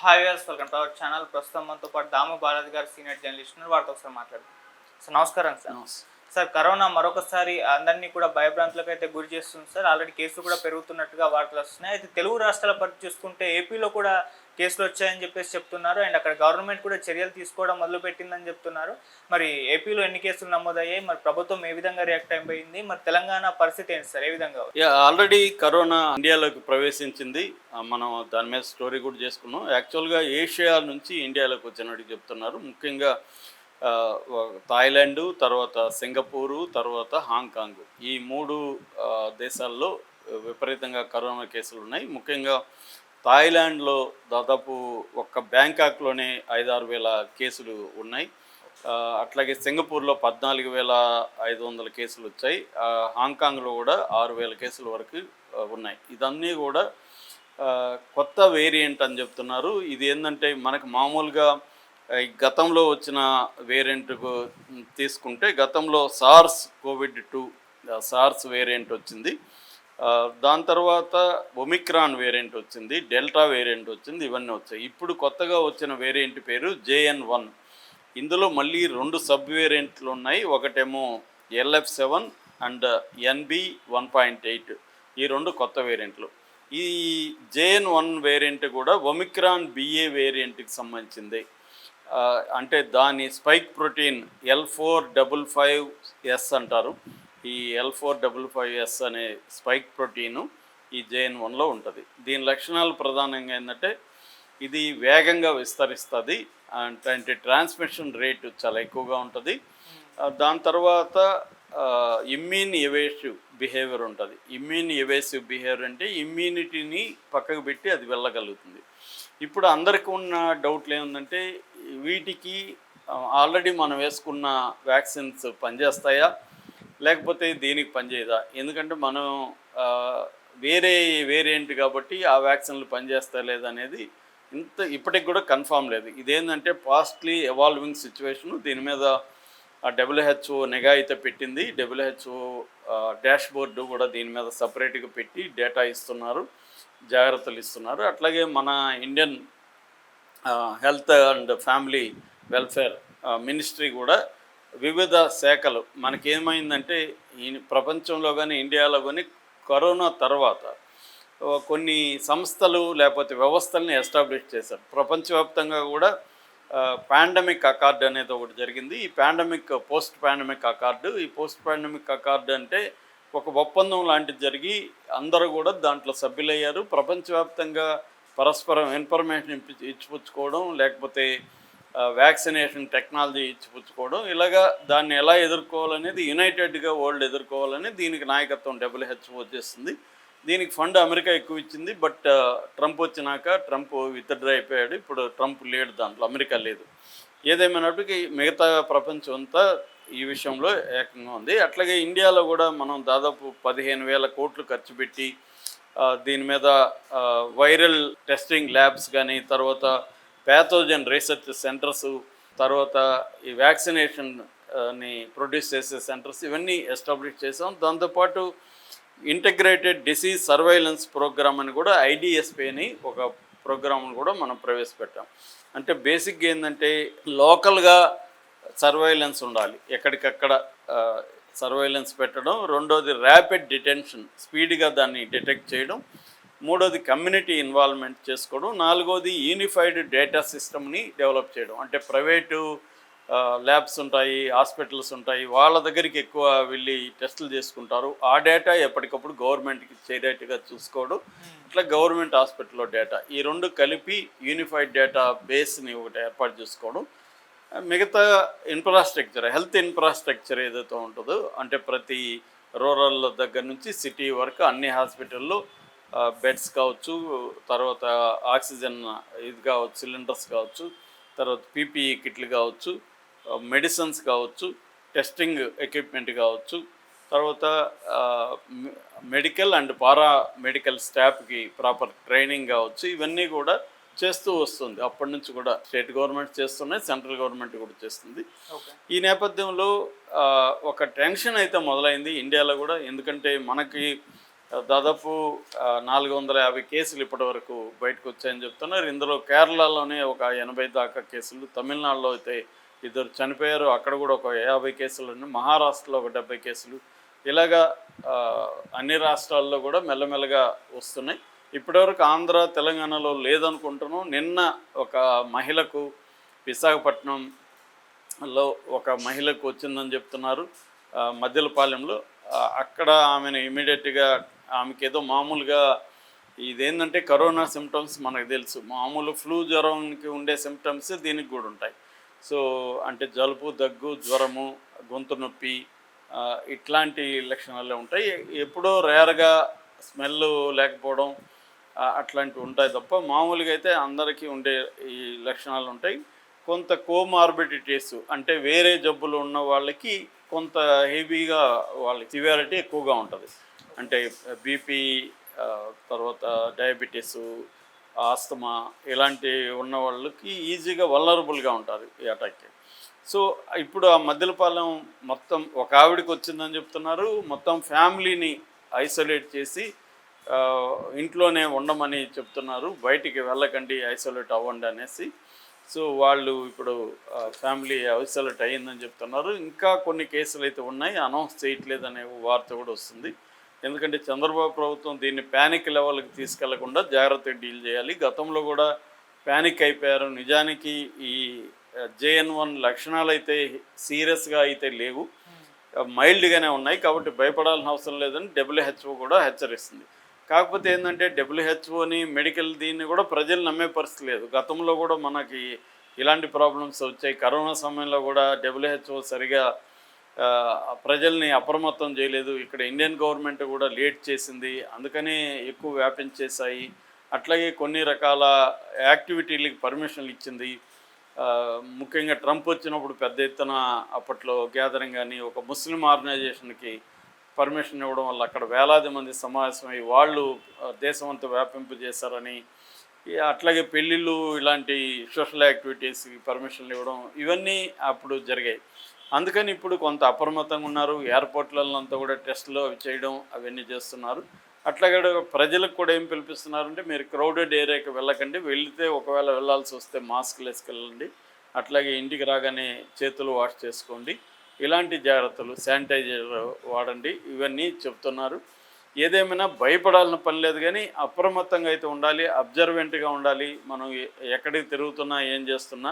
Hi Vyas welcome to our channel. ప్రస్తుతం మనతో పాటు దాము బాలాజీ గారు సీనియర్ జర్నలిస్ట్ ఉన్నారు. వారితో ఒకసారి మాట్లాడదాం. సార్ నమస్కారం సార్. సార్ కరోనా మరొకసారి అందరినీ కూడా భయభ్రాంతులకు అయితే గురి చేస్తుంది సార్. ఆల్రెడీ కేసులు కూడా పెరుగుతున్నట్టుగా వార్తలు వస్తున్నాయి. అయితే తెలుగు రాష్ట్రాల పరిస్థితి చూసుకుంటే ఏపీలో కూడా కేసులు వచ్చాయని చెప్పేసి చెప్తున్నారు. అండ్ అక్కడ గవర్నమెంట్ కూడా చర్యలు తీసుకోవడం మొదలుపెట్టిందని చెప్తున్నారు. మరి ఏపీలో ఎన్ని కేసులు నమోదయ్యాయి? మరి ప్రభుత్వం ఏ విధంగా రియాక్ట్ అయిపోయింది? మరి తెలంగాణ పరిస్థితి ఏంటి సార్? ఏ విధంగా ఆల్రెడీ కరోనా ఇండియాలోకి ప్రవేశించింది. మనం దాని మీద స్టోరీ కూడా చేసుకున్నాం. యాక్చువల్గా ఏషియా నుంచి ఇండియాలోకి వచ్చినట్టు చెప్తున్నారు. ముఖ్యంగా ఆ, థాయిలాండ్ తర్వాత సింగపూరు తర్వాత హాంకాంగ్. ఈ మూడు దేశాల్లో విపరీతంగా కరోనా కేసులు ఉన్నాయి. ముఖ్యంగా థాయిలాండ్లో దాదాపు ఒక్క బ్యాంకాక్లోనే ఐదారు వేల కేసులు ఉన్నాయి. అట్లాగే సింగపూర్లో పద్నాలుగు వేల ఐదు వందల కేసులు వచ్చాయి. హాంకాంగ్లో కూడా ఆరు వేల కేసుల వరకు ఉన్నాయి. ఇదన్నీ కూడా కొత్త వేరియంట్ అని చెప్తున్నారు. ఇది ఏంటంటే మనకు మామూలుగా గతంలో వచ్చిన వేరియంట్ తీసుకుంటే గతంలో SARS covid two SARS variant వచ్చింది. దాని తర్వాత ఒమిక్రాన్ వేరియంట్ వచ్చింది డెల్టా వేరియంట్ వచ్చింది ఇవన్నీ వచ్చాయి. ఇప్పుడు కొత్తగా వచ్చిన వేరియంట్ పేరు జేఎన్ వన్. ఇందులో మళ్ళీ రెండు సబ్ వేరియంట్లు ఉన్నాయి. ఒకటేమో LF seven and NB one point eight. ఈ రెండు కొత్త వేరియంట్లు. ఈ జేఎన్ వన్ వేరియంట్ కూడా ఒమిక్రాన్ బిఏ వేరియంట్కి సంబంధించింది. అంటే దాని spike protein L four double five S అంటారు. ఈ L four double five S అనే స్పైక్ ప్రోటీను ఈ జేఎన్ వన్లో ఉంటుంది. దీని లక్షణాలు ప్రధానంగా ఏంటంటే ఇది వేగంగా విస్తరిస్తుంది అంటే అంటే ట్రాన్స్మిషన్ రేటు చాలా ఎక్కువగా ఉంటుంది. దాని తర్వాత ఇమ్యూన్ ఎవేసివ్ బిహేవియర్ ఉంటుంది. ఇమ్యూన్ ఎవేసివ్ బిహేవియర్ అంటే ఇమ్యూనిటీని పక్కకు పెట్టి అది వెళ్ళగలుగుతుంది. ఇప్పుడు అందరికీ ఉన్న డౌట్లు ఏముందంటే వీటికి ఆల్రెడీ మనం వేసుకున్న వ్యాక్సిన్స్ పనిచేస్తాయా? లేకపోతే దీనికి పనిచేయదా ఎందుకంటే మనం వేరే వేరియంట్ కాబట్టి ఆ వ్యాక్సిన్లు పనిచేస్తా లేదనేది ఇంత ఇప్పటికి కూడా కన్ఫామ్ లేదు. ఇదేంటంటే పాస్ట్లీ ఎవాల్వింగ్ సిచ్యువేషన్ దీని మీద డబ్ల్యూహెచ్ఓ నిఘా అయితే పెట్టింది. డబ్ల్యూహెచ్ఓ డాష్ బోర్డు కూడా దీని మీద సపరేట్గా పెట్టి డేటా ఇస్తున్నారు జాగ్రత్తలు ఇస్తున్నారు. అట్లాగే మన Indian health and family welfare ministry కూడా వివిధ శాఖలు మనకేమైందంటే ఈ ప్రపంచంలో కానీ ఇండియాలో కానీ కరోనా తర్వాత కొన్ని సంస్థలు లేకపోతే వ్యవస్థల్ని ఎస్టాబ్లిష్ చేశారు. ప్రపంచవ్యాప్తంగా కూడా పాండమిక్ అకార్డ్ అనేది ఒకటి జరిగింది. ఈ పాండమిక్ పోస్ట్ పాండమిక్ అకార్డు ఈ పోస్ట్ పాండమిక్ అకార్డు అంటే ఒక ఒప్పందం లాంటిది జరిగి అందరూ కూడా దాంట్లో సభ్యులయ్యారు. ప్రపంచవ్యాప్తంగా పరస్పరం ఇన్ఫర్మేషన్ ఇప్పి ఇచ్చిపుచ్చుకోవడం లేకపోతే వ్యాక్సినేషన్ టెక్నాలజీ ఇచ్చిపుచ్చుకోవడం ఇలాగా దాన్ని ఎలా ఎదుర్కోవాలనేది యునైటెడ్గా వరల్డ్ ఎదుర్కోవాలని దీనికి నాయకత్వం డబ్ల్యూహెచ్ఓ చేస్తుంది దీనికి ఫండ్ అమెరికా ఎక్కువ ఇచ్చింది బట్ ట్రంప్ వచ్చినాక ట్రంప్ విత్డ్రా అయిపోయాడు. ఇప్పుడు ట్రంప్ లేడు దాంట్లో అమెరికా లేదు. ఏదేమైనప్పటికీ మిగతా ప్రపంచం అంతా ఈ విషయంలో ఏకంగా ఉంది. అట్లాగే ఇండియాలో కూడా మనం దాదాపు పదిహేను వేల కోట్లు ఖర్చు పెట్టి దీని మీద వైరల్ టెస్టింగ్ ల్యాబ్స్ కానీ తర్వాత ప్యాథోజన్ రీసెర్చ్ సెంటర్స్ తర్వాత ఈ వ్యాక్సినేషన్ని ప్రొడ్యూస్ చేసే సెంటర్స్ ఇవన్నీ ఎస్టాబ్లిష్ చేసాం. దాంతోపాటు ఇంటగ్రేటెడ్ డిసీజ్ సర్వైలెన్స్ ప్రోగ్రామ్ అని కూడా ఐడిఎస్పీ అని ఒక ప్రోగ్రామ్ను కూడా మనం ప్రవేశపెట్టాం. అంటే బేసిక్గా ఏంటంటే లోకల్గా సర్వైలెన్స్ ఉండాలి. ఎక్కడికక్కడ సర్వైలెన్స్ పెట్టడం. రెండోది ర్యాపిడ్ డిటెన్షన్ స్పీడ్గా దాన్ని డిటెక్ట్ చేయడం. మూడోది కమ్యూనిటీ ఇన్వాల్వ్మెంట్ చేసుకోవడం నాలుగోది యూనిఫైడ్ డేటా సిస్టమ్ని డెవలప్ చేయడం. అంటే ప్రైవేటు ల్యాబ్స్ ఉంటాయి హాస్పిటల్స్ ఉంటాయి వాళ్ళ దగ్గరికి ఎక్కువ వెళ్ళి టెస్టులు చేసుకుంటారు. ఆ డేటా ఎప్పటికప్పుడు గవర్నమెంట్కి చేరేట్టుగా చూసుకోవడం ఇట్లా గవర్నమెంట్ హాస్పిటల్లో డేటా ఈ రెండు కలిపి యూనిఫైడ్ డేటా బేస్ని ఒకటి ఏర్పాటు చేసుకోవడం. మిగతా ఇన్ఫ్రాస్ట్రక్చర్ హెల్త్ ఇన్ఫ్రాస్ట్రక్చర్ ఏదైతే ఉంటుందో అంటే ప్రతి రూరల్ దగ్గర నుంచి సిటీ వరకు అన్ని హాస్పిటల్లో బెడ్స్ కావచ్చు తర్వాత ఆక్సిజన్ ఇది కావచ్చు సిలిండర్స్ కావచ్చు తర్వాత పీపీఈ కిట్లు కావచ్చు మెడిసిన్స్ కావచ్చు టెస్టింగ్ ఎక్విప్మెంట్ కావచ్చు తర్వాత మెడికల్ అండ్ పారా మెడికల్ స్టాఫ్కి ప్రాపర్ ట్రైనింగ్ కావచ్చు ఇవన్నీ కూడా చేస్తూ వస్తుంది. అప్పటి నుంచి కూడా స్టేట్ గవర్నమెంట్ చేస్తున్నాయి సెంట్రల్ గవర్నమెంట్ కూడా చేస్తుంది. ఈ నేపథ్యంలో ఒక టెన్షన్ అయితే మొదలైంది ఇండియాలో కూడా ఎందుకంటే మనకి దాదాపు నాలుగు వందల యాభై కేసులు ఇప్పటి వరకు బయటకు వచ్చాయని చెప్తున్నారు. ఇందులో కేరళలోనే ఒక ఎనభై దాకా కేసులు తమిళనాడులో అయితే ఇద్దరు చనిపోయారు. అక్కడ కూడా ఒక యాభై కేసులు ఉన్నాయి. మహారాష్ట్రలో ఒక డెబ్బై కేసులు. ఇలాగా అన్ని రాష్ట్రాల్లో కూడా మెల్లమెల్లగా వస్తున్నాయి. ఇప్పటివరకు ఆంధ్ర తెలంగాణలో లేదనుకుంటున్నాం. నిన్న ఒక మహిళకు విశాఖపట్నంలో ఒక మహిళకు వచ్చిందని చెప్తున్నారు. మధ్యలపాలెంలో అక్కడ ఆమెను ఇమీడియట్గా ఆమెకి ఏదో మామూలుగా ఇదేంటంటే కరోనా సిమ్టమ్స్ మనకు తెలుసు. మామూలు ఫ్లూ జ్వరంకి ఉండే సిమ్టమ్స్ దీనికి కూడా ఉంటాయి. సో అంటే జలుబు దగ్గు జ్వరము గొంతు నొప్పి ఇట్లాంటి లక్షణాలే ఉంటాయి. ఎప్పుడో రేర్గా స్మెల్ లేకపోవడం అట్లాంటివి ఉంటాయి తప్ప మామూలుగా అయితే అందరికీ ఉండే ఈ లక్షణాలు ఉంటాయి. కొంత కోమార్బిడిటీస్ అంటే వేరే జబ్బులు ఉన్న వాళ్ళకి కొంత హెవీగా వాళ్ళ సివియారిటీ ఎక్కువగా ఉంటుంది. అంటే బీపీ తర్వాత డయాబెటీస్ ఆస్తమా ఇలాంటి ఉన్న వాళ్ళకి ఈజీగా వలరబుల్గా ఉంటారు ఈ అటాక్కి. సో ఇప్పుడు ఆ మద్యలపాలెం మొత్తం ఒక ఆవిడకి వచ్చిందని చెప్తున్నారు. మొత్తం ఫ్యామిలీని ఐసోలేట్ చేసి ఇంట్లోనే ఉండమని చెప్తున్నారు. బయటికి వెళ్ళకండి ఐసోలేట్ అవ్వండి అనేసి. సో వాళ్ళు ఇప్పుడు ఫ్యామిలీ ఐసోలేట్ అయ్యిందని చెప్తున్నారు. ఇంకా కొన్ని కేసులు అయితే ఉన్నాయి. అనౌన్స్ చేయట్లేదనే వార్త కూడా వస్తుంది. ఎందుకంటే చంద్రబాబు ప్రభుత్వం దీన్ని ప్యానిక్ లెవెల్కి తీసుకెళ్ళకుండా జాగ్రత్తగా డీల్ చేయాలి. గతంలో కూడా ప్యానిక్ అయిపోయారు. నిజానికి ఈ జేఎన్ వన్ లక్షణాలు అయితే సీరియస్గా అయితే లేవు. మైల్డ్గానే ఉన్నాయి. కాబట్టి భయపడాల్సిన అవసరం లేదని డబ్ల్యూహెచ్ఓ కూడా హెచ్చరిస్తుంది. కాకపోతే ఏంటంటే డబ్ల్యూహెచ్ఓని మెడికల్ దీన్ని కూడా ప్రజలు నమ్మే పరిస్థితి లేదు. గతంలో కూడా మనకి ఇలాంటి ప్రాబ్లమ్స్ వచ్చాయి. కరోనా సమయంలో కూడా డబ్ల్యూహెచ్ఓ సరిగా ప్రజల్ని అప్రమత్తం చేయలేదు. ఇక్కడ ఇండియన్ గవర్నమెంట్ కూడా లేట్ చేసింది. అందుకనే ఎక్కువ వ్యాపించేశాయి అట్లాగే కొన్ని రకాల యాక్టివిటీలకి పర్మిషన్లు ఇచ్చింది. ముఖ్యంగా ట్రంప్ వచ్చినప్పుడు పెద్ద ఎత్తున అప్పట్లో గ్యాదరింగ్ కానీ ఒక ముస్లిం ఆర్గనైజేషన్కి పర్మిషన్ ఇవ్వడం వల్ల అక్కడ వేలాది మంది సమావేశమై వాళ్ళు దేశమంతా వ్యాపింపు చేశారని అట్లాగే పెళ్ళిళ్ళు ఇలాంటి సోషల్ యాక్టివిటీస్కి పర్మిషన్లు ఇవ్వడం ఇవన్నీ అప్పుడు జరిగాయి. అందుకని ఇప్పుడు కొంత అప్రమత్తంగా ఉన్నారు. ఎయిర్పోర్ట్లలో అంతా కూడా టెస్టులు అవి చేయడం అవన్నీ చేస్తున్నారు. అట్లాగే ప్రజలకు కూడా ఏం పిలిపిస్తున్నారంటే మీరు క్రౌడెడ్ ఏరియాకి వెళ్ళకండి. వెళ్తే ఒకవేళ వెళ్ళాల్సి వస్తే మాస్క్లు వేసుకెళ్ళండి. అట్లాగే ఇంటికి రాగానే చేతులు వాష్ చేసుకోండి. ఇలాంటి జాగ్రత్తలు శానిటైజర్ వాడండి. ఇవన్నీ చెప్తున్నారు. ఏదేమైనా భయపడాల్సిన పని లేదు కానీ అప్రమత్తంగా అయితే ఉండాలి అబ్జర్వెంట్గా ఉండాలి. మనం ఎక్కడికి తిరుగుతున్నా ఏం చేస్తున్నా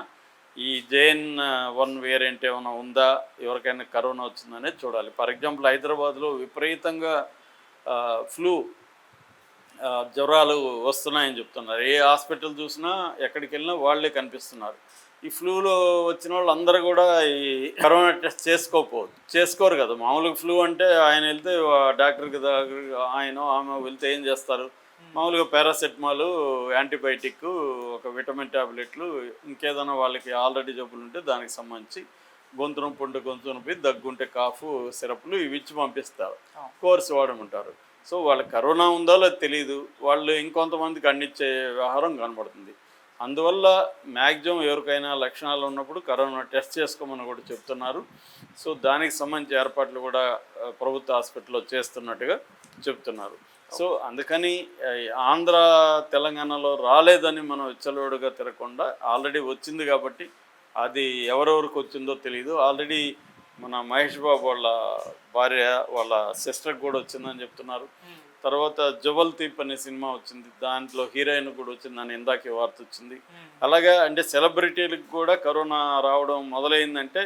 ఈ జేఎన్ వన్ వేరియంట్ ఏమైనా ఉందా? ఎవరికైనా కరోనా వచ్చిందనేది చూడాలి. ఫర్ ఎగ్జాంపుల్ హైదరాబాద్లో విపరీతంగా ఫ్లూ జ్వరాలు వస్తున్నాయని చెప్తున్నారు. ఏ హాస్పిటల్ చూసినా ఎక్కడికి వెళ్ళినా వాళ్ళే కనిపిస్తున్నారు. ఈ ఫ్లూలో వచ్చిన వాళ్ళు అందరూ కూడా ఈ కరోనా టెస్ట్ చేసుకోకపోదు చేసుకోరు కదా. మామూలుగా ఫ్లూ అంటే ఆయన వెళ్తే డాక్టర్కి దగ్గర ఆయన ఆమె వెళ్తే ఏం చేస్తారు? మామూలుగా పారాసెటమాల్ యాంటీబయాటిక్ ఒక విటమిన్ టాబ్లెట్లు ఇంకేదైనా వాళ్ళకి ఆల్రెడీ జబ్బులు ఉంటే దానికి సంబంధించి గొంతు నొప్పి ఉంటే గొంతు నొప్పి దగ్గుంటే కాఫ్ సిరప్లు ఇవి ఇచ్చి పంపిస్తారు. కోర్స్ వాడమంటారు. సో వాళ్ళకి కరోనా ఉందో లేదో తెలియదు వాళ్ళు ఇంకొంతమందికి అందించే వ్యవహారం కనబడుతుంది. అందువల్ల మ్యాక్సిమం ఎవరికైనా లక్షణాలు ఉన్నప్పుడు కరోనా టెస్ట్ చేసుకోమని కూడా చెప్తున్నారు. సో దానికి సంబంధించి ఏర్పాట్లు కూడా ప్రభుత్వ హాస్పిటల్లో చేస్తున్నట్టుగా చెప్తున్నారు. సో అందుకని ఆంధ్ర తెలంగాణలో రాలేదని మనం విచ్చలవిడిగా తిరగకుండా ఆల్రెడీ వచ్చింది కాబట్టి అది ఎవరెవరికి వచ్చిందో తెలియదు ఆల్రెడీ మన మహేష్ బాబు వాళ్ళ భార్య వాళ్ళ సిస్టర్కి కూడా వచ్చిందని చెప్తున్నారు. తర్వాత జబల్ తీప్ అనే సినిమా వచ్చింది. దాంట్లో హీరోయిన్ కూడా వచ్చిందని ఇందాకే వార్త వచ్చింది. అలాగే అంటే సెలబ్రిటీలకు కూడా కరోనా రావడం మొదలైందంటే